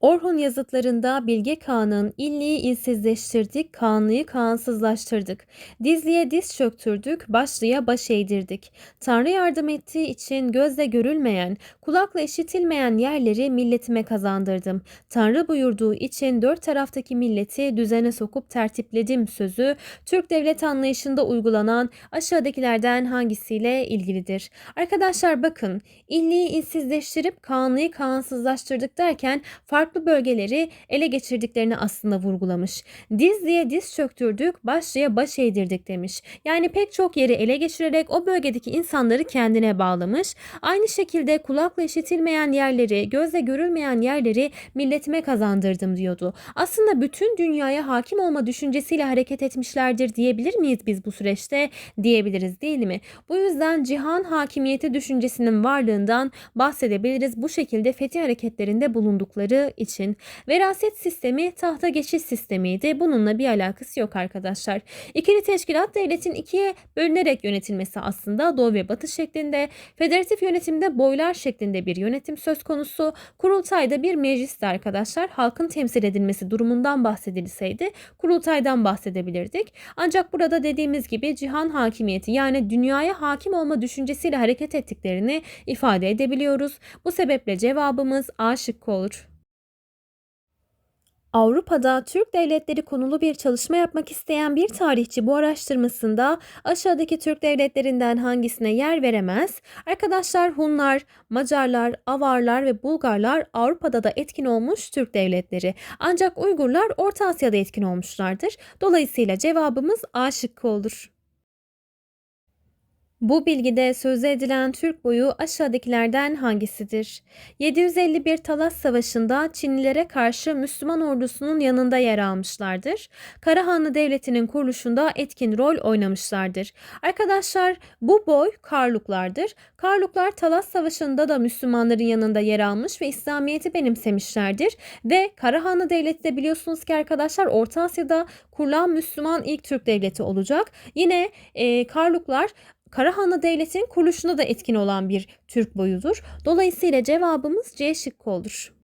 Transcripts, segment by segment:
Orhun yazıtlarında Bilge Kağan'ın illiği ilsizleştirdik, Kağanlığı Kağansızlaştırdık. Dizliye diz çöktürdük, başlıya baş eğdirdik. Tanrı yardım ettiği için gözle görülmeyen, kulakla işitilmeyen yerleri milletime kazandırdım. Tanrı buyurduğu için dört taraftaki milleti düzene sokup tertipledim sözü Türk devlet anlayışında uygulanan aşağıdakilerden hangisiyle ilgilidir? Arkadaşlar bakın illiği ilsizleştirip Kağanlığı Kağansızlaştırdık derken farklı farklı bölgeleri ele geçirdiklerini aslında vurgulamış. Dizli'ye diz çöktürdük, başlıya baş eğdirdik demiş. Yani pek çok yeri ele geçirerek o bölgedeki insanları kendine bağlamış. Aynı şekilde kulakla işitilmeyen yerleri, gözle görülmeyen yerleri milletime kazandırdım diyordu. Aslında bütün dünyaya hakim olma düşüncesiyle hareket etmişlerdir diyebilir miyiz biz bu süreçte? Diyebiliriz değil mi? Bu yüzden cihan hakimiyeti düşüncesinin varlığından bahsedebiliriz. Bu şekilde fetih hareketlerinde bulundukları için veraset sistemi tahta geçiş sistemiydi. Bununla bir alakası yok arkadaşlar. İkili teşkilat devletin ikiye bölünerek yönetilmesi aslında doğu ve batı şeklinde, federatif yönetimde boylar şeklinde bir yönetim söz konusu, kurultayda bir meclisti arkadaşlar. Halkın temsil edilmesi durumundan bahsedilseydi kurultaydan bahsedebilirdik. Ancak burada dediğimiz gibi cihan hakimiyeti yani dünyaya hakim olma düşüncesiyle hareket ettiklerini ifade edebiliyoruz. Bu sebeple cevabımız A şıkkı olur. Avrupa'da Türk devletleri konulu bir çalışma yapmak isteyen bir tarihçi bu araştırmasında aşağıdaki Türk devletlerinden hangisine yer veremez? Arkadaşlar Hunlar, Macarlar, Avarlar ve Bulgarlar Avrupa'da da etkin olmuş Türk devletleri. Ancak Uygurlar Orta Asya'da etkin olmuşlardır. Dolayısıyla cevabımız A şıkkı olur. Bu bilgide sözü edilen Türk boyu aşağıdakilerden hangisidir? 751 Talas Savaşı'nda Çinlilere karşı Müslüman ordusunun yanında yer almışlardır. Karahanlı Devleti'nin kuruluşunda etkin rol oynamışlardır. Arkadaşlar bu boy Karluklardır. Karluklar Talas Savaşı'nda da Müslümanların yanında yer almış ve İslamiyet'i benimsemişlerdir. Ve Karahanlı Devleti de biliyorsunuz ki arkadaşlar Orta Asya'da kurulan Müslüman ilk Türk devleti olacak. Yine e, Karluklar Karahanlı Devleti'nin kuruluşunda da etkin olan bir Türk boyudur. Dolayısıyla cevabımız C şıkkı olur.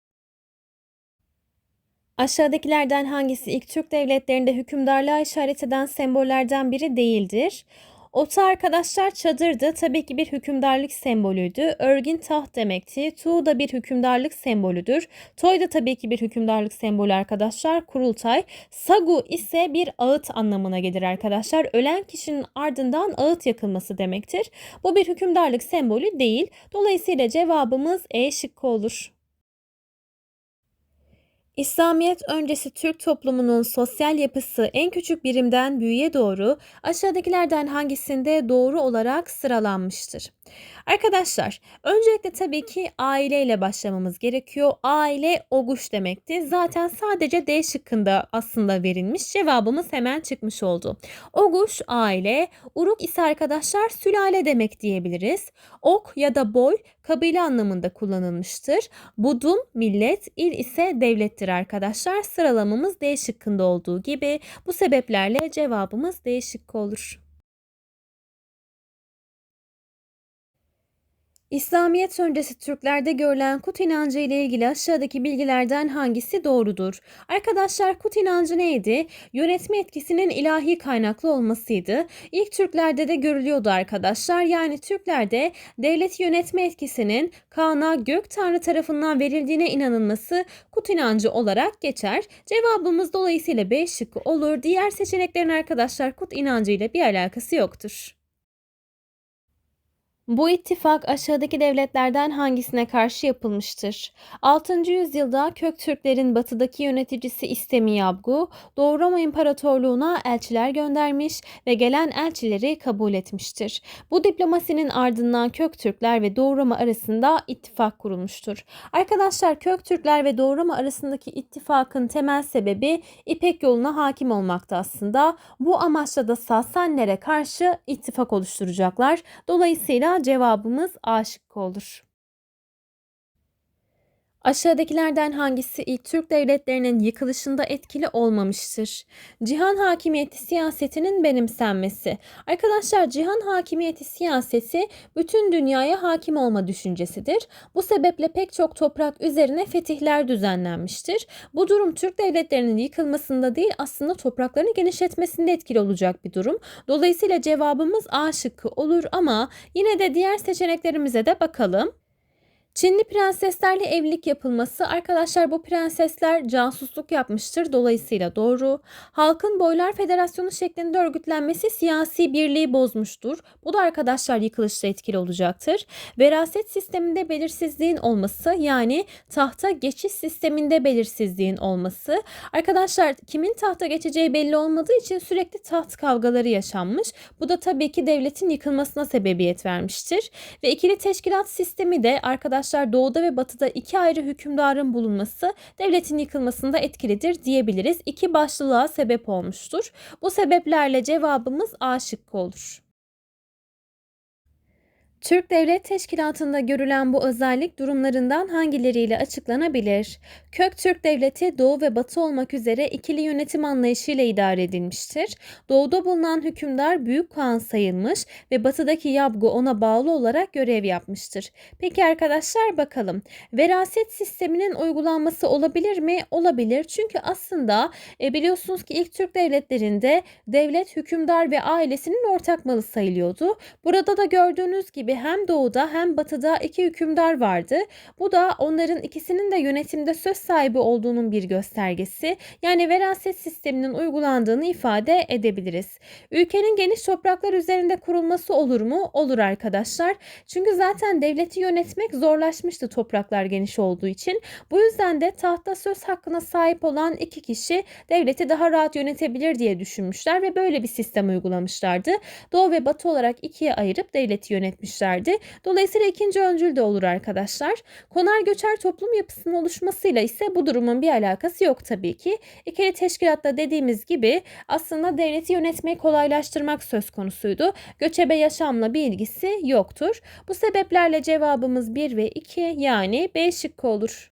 Aşağıdakilerden hangisi ilk Türk devletlerinde hükümdarlığa işaret eden sembollerden biri değildir? Ota arkadaşlar çadırdı. Tabii ki bir hükümdarlık sembolüydü. Örgün taht demekti. Tuğ da bir hükümdarlık sembolüdür. Toy da tabii ki bir hükümdarlık sembolü arkadaşlar. Kurultay. Sagu ise bir ağıt anlamına gelir arkadaşlar. Ölen kişinin ardından ağıt yakılması demektir. Bu bir hükümdarlık sembolü değil. Dolayısıyla cevabımız E şıkkı olur. İslamiyet öncesi Türk toplumunun sosyal yapısı en küçük birimden büyüğe doğru aşağıdakilerden hangisinde doğru olarak sıralanmıştır? Arkadaşlar öncelikle tabii ki aileyle başlamamız gerekiyor. Aile oguş demekti. Zaten sadece D şıkkında aslında verilmiş. Cevabımız hemen çıkmış oldu. Oguş aile, uruk ise arkadaşlar sülale demek diyebiliriz. Ok ya da boy kabile anlamında kullanılmıştır. Budum millet, il ise devlettir arkadaşlar. Sıralamamız D şıkkında olduğu gibi bu sebeplerle cevabımız D şıkkı olur. İslamiyet öncesi Türklerde görülen kut inancı ile ilgili aşağıdaki bilgilerden hangisi doğrudur? Arkadaşlar kut inancı neydi? Yönetme etkisinin ilahi kaynaklı olmasıydı. İlk Türklerde de görülüyordu arkadaşlar. Yani Türklerde devlet yönetme etkisinin Kaan'a gök tanrı tarafından verildiğine inanılması kut inancı olarak geçer. Cevabımız dolayısıyla B şıkkı olur. Diğer seçeneklerin arkadaşlar kut inancı ile bir alakası yoktur. Bu ittifak aşağıdaki devletlerden hangisine karşı yapılmıştır? 6. yüzyılda Köktürklerin batıdaki yöneticisi İstemi Yabgu, Doğu Roma İmparatorluğu'na elçiler göndermiş ve gelen elçileri kabul etmiştir. Bu diplomasinin ardından Köktürkler ve Doğu Roma arasında ittifak kurulmuştur. Arkadaşlar Köktürkler ve Doğu Roma arasındaki ittifakın temel sebebi İpek yoluna hakim olmakta aslında. Bu amaçla da Sasanlere karşı ittifak oluşturacaklar. Dolayısıyla cevabımız A şıkkı olur. Aşağıdakilerden hangisi ilk Türk devletlerinin yıkılışında etkili olmamıştır? Cihan hakimiyeti siyasetinin benimsenmesi. Arkadaşlar cihan hakimiyeti siyaseti bütün dünyaya hakim olma düşüncesidir. Bu sebeple pek çok toprak üzerine fetihler düzenlenmiştir. Bu durum Türk devletlerinin yıkılmasında değil aslında topraklarını genişletmesinde etkili olacak bir durum. Dolayısıyla cevabımız A şıkkı olur ama yine de diğer seçeneklerimize de bakalım. Çinli prenseslerle evlilik yapılması arkadaşlar bu prensesler casusluk yapmıştır dolayısıyla doğru. Halkın Boylar Federasyonu şeklinde örgütlenmesi siyasi birliği bozmuştur. Bu da arkadaşlar yıkılışta etkili olacaktır. Veraset sisteminde belirsizliğin olması yani tahta geçiş sisteminde belirsizliğin olması. Arkadaşlar kimin tahta geçeceği belli olmadığı için sürekli taht kavgaları yaşanmış. Bu da tabii ki devletin yıkılmasına sebebiyet vermiştir. Ve ikili teşkilat sistemi de arkadaşlar arkadaşlar doğuda ve batıda iki ayrı hükümdarın bulunması devletin yıkılmasında etkilidir diyebiliriz. İki başlılığa sebep olmuştur. Bu sebeplerle cevabımız A şıkkı olur. Türk Devlet Teşkilatı'nda görülen bu özellik durumlarından hangileriyle açıklanabilir? Kök Türk Devleti Doğu ve Batı olmak üzere ikili yönetim anlayışıyla idare edilmiştir. Doğuda bulunan hükümdar Büyük Kağan sayılmış ve batıdaki Yabgu ona bağlı olarak görev yapmıştır. Peki arkadaşlar bakalım. Veraset sisteminin uygulanması olabilir mi? Olabilir. Çünkü aslında e, biliyorsunuz ki ilk Türk devletlerinde devlet hükümdar ve ailesinin ortak malı sayılıyordu. Burada da gördüğünüz gibi gibi hem doğuda hem batıda iki hükümdar vardı. Bu da onların ikisinin de yönetimde söz sahibi olduğunun bir göstergesi. Yani veraset sisteminin uygulandığını ifade edebiliriz. Ülkenin geniş topraklar üzerinde kurulması olur mu? Olur arkadaşlar. Çünkü zaten devleti yönetmek zorlaşmıştı topraklar geniş olduğu için. Bu yüzden de tahta söz hakkına sahip olan iki kişi devleti daha rahat yönetebilir diye düşünmüşler ve böyle bir sistem uygulamışlardı. Doğu ve batı olarak ikiye ayırıp devleti yönetmişler etmişlerdi. Dolayısıyla ikinci öncül de olur arkadaşlar. Konar göçer toplum yapısının oluşmasıyla ise bu durumun bir alakası yok tabii ki. İkili teşkilatta dediğimiz gibi aslında devleti yönetmeyi kolaylaştırmak söz konusuydu. Göçebe yaşamla bir ilgisi yoktur. Bu sebeplerle cevabımız 1 ve 2 yani B şıkkı olur.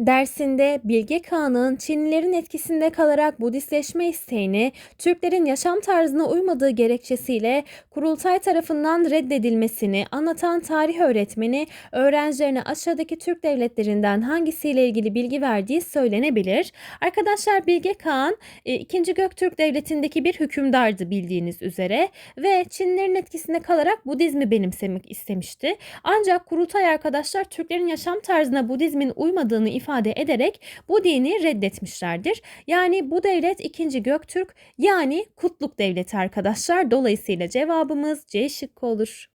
Dersinde Bilge Kağan'ın Çinlilerin etkisinde kalarak Budistleşme isteğini Türklerin yaşam tarzına uymadığı gerekçesiyle kurultay tarafından reddedilmesini anlatan tarih öğretmeni öğrencilerine aşağıdaki Türk devletlerinden hangisiyle ilgili bilgi verdiği söylenebilir. Arkadaşlar Bilge Kağan 2. E, Göktürk Devleti'ndeki bir hükümdardı bildiğiniz üzere ve Çinlilerin etkisinde kalarak Budizmi benimsemek istemişti. Ancak kurultay arkadaşlar Türklerin yaşam tarzına Budizmin uymadığını ifade ifade ederek bu dini reddetmişlerdir. Yani bu devlet 2. Göktürk yani Kutluk Devleti arkadaşlar. Dolayısıyla cevabımız C şıkkı olur.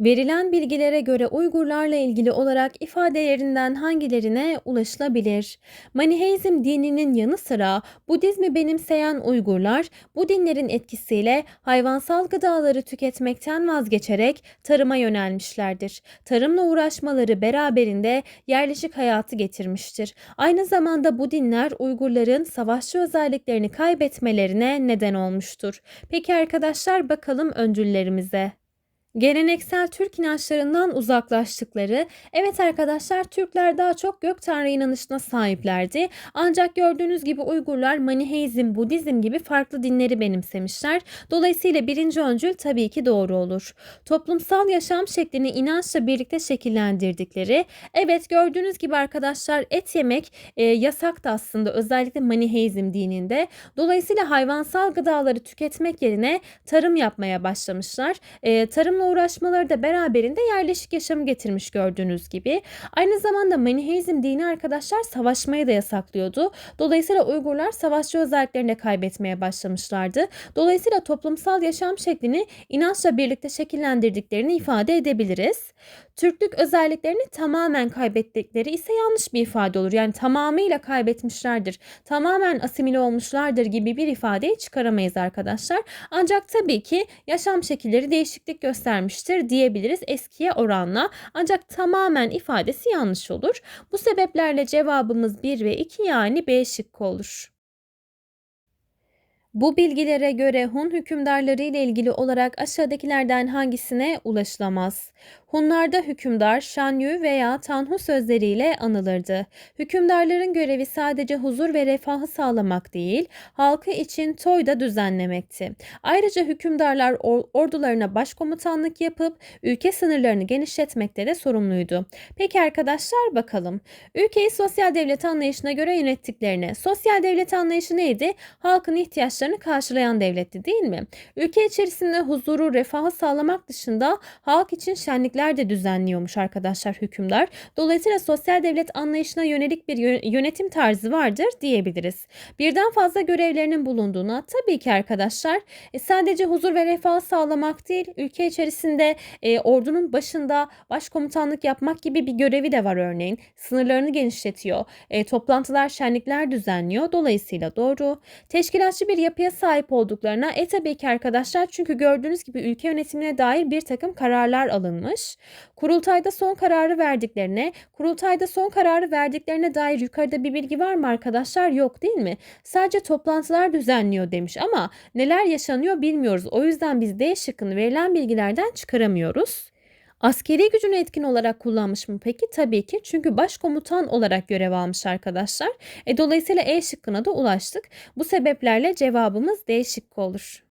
Verilen bilgilere göre Uygurlarla ilgili olarak ifadelerinden hangilerine ulaşılabilir? Maniheizm dininin yanı sıra Budizmi benimseyen Uygurlar bu dinlerin etkisiyle hayvansal gıdaları tüketmekten vazgeçerek tarıma yönelmişlerdir. Tarımla uğraşmaları beraberinde yerleşik hayatı getirmiştir. Aynı zamanda bu dinler Uygurların savaşçı özelliklerini kaybetmelerine neden olmuştur. Peki arkadaşlar bakalım öncüllerimize. Geleneksel Türk inançlarından uzaklaştıkları, evet arkadaşlar Türkler daha çok gök tanrı inanışına sahiplerdi. Ancak gördüğünüz gibi Uygurlar Maniheizm, Budizm gibi farklı dinleri benimsemişler. Dolayısıyla birinci öncül tabii ki doğru olur. Toplumsal yaşam şeklini inançla birlikte şekillendirdikleri, evet gördüğünüz gibi arkadaşlar et yemek e, yasaktı aslında özellikle Maniheizm dininde. Dolayısıyla hayvansal gıdaları tüketmek yerine tarım yapmaya başlamışlar. E, tarımla uğraşmaları da beraberinde yerleşik yaşamı getirmiş gördüğünüz gibi. Aynı zamanda Maniheizm dini arkadaşlar savaşmayı da yasaklıyordu. Dolayısıyla Uygurlar savaşçı özelliklerini kaybetmeye başlamışlardı. Dolayısıyla toplumsal yaşam şeklini inançla birlikte şekillendirdiklerini ifade edebiliriz. Türklük özelliklerini tamamen kaybettikleri ise yanlış bir ifade olur. Yani tamamıyla kaybetmişlerdir, tamamen asimile olmuşlardır gibi bir ifadeyi çıkaramayız arkadaşlar. Ancak tabii ki yaşam şekilleri değişiklik göstermiştir diyebiliriz eskiye oranla. Ancak tamamen ifadesi yanlış olur. Bu sebeplerle cevabımız 1 ve 2 yani B şıkkı olur. Bu bilgilere göre Hun hükümdarları ile ilgili olarak aşağıdakilerden hangisine ulaşılamaz? Hunlarda hükümdar Şanyu veya Tanhu sözleriyle anılırdı. Hükümdarların görevi sadece huzur ve refahı sağlamak değil, halkı için toy da düzenlemekti. Ayrıca hükümdarlar or- ordularına başkomutanlık yapıp ülke sınırlarını genişletmekte de sorumluydu. Peki arkadaşlar bakalım. Ülkeyi sosyal devlet anlayışına göre yönettiklerine. Sosyal devlet anlayışı neydi? Halkın ihtiyaçlarını karşılayan devletti değil mi? Ülke içerisinde huzuru, refahı sağlamak dışında halk için şenlikler de düzenliyormuş arkadaşlar hükümdar. Dolayısıyla sosyal devlet anlayışına yönelik bir yö- yönetim tarzı vardır diyebiliriz. Birden fazla görevlerinin bulunduğuna tabii ki arkadaşlar e, sadece huzur ve refah sağlamak değil, ülke içerisinde e, ordunun başında başkomutanlık yapmak gibi bir görevi de var örneğin. Sınırlarını genişletiyor, e, toplantılar, şenlikler düzenliyor. Dolayısıyla doğru. Teşkilatçı bir yapıya sahip olduklarına e tabii ki arkadaşlar çünkü gördüğünüz gibi ülke yönetimine dair bir takım kararlar alınmış. Kurultayda son kararı verdiklerine, kurultayda son kararı verdiklerine dair yukarıda bir bilgi var mı arkadaşlar? Yok değil mi? Sadece toplantılar düzenliyor demiş ama neler yaşanıyor bilmiyoruz. O yüzden biz D şıkkını verilen bilgilerden çıkaramıyoruz. Askeri gücünü etkin olarak kullanmış mı peki? Tabii ki çünkü başkomutan olarak görev almış arkadaşlar. E, dolayısıyla E şıkkına da ulaştık. Bu sebeplerle cevabımız D şıkkı olur.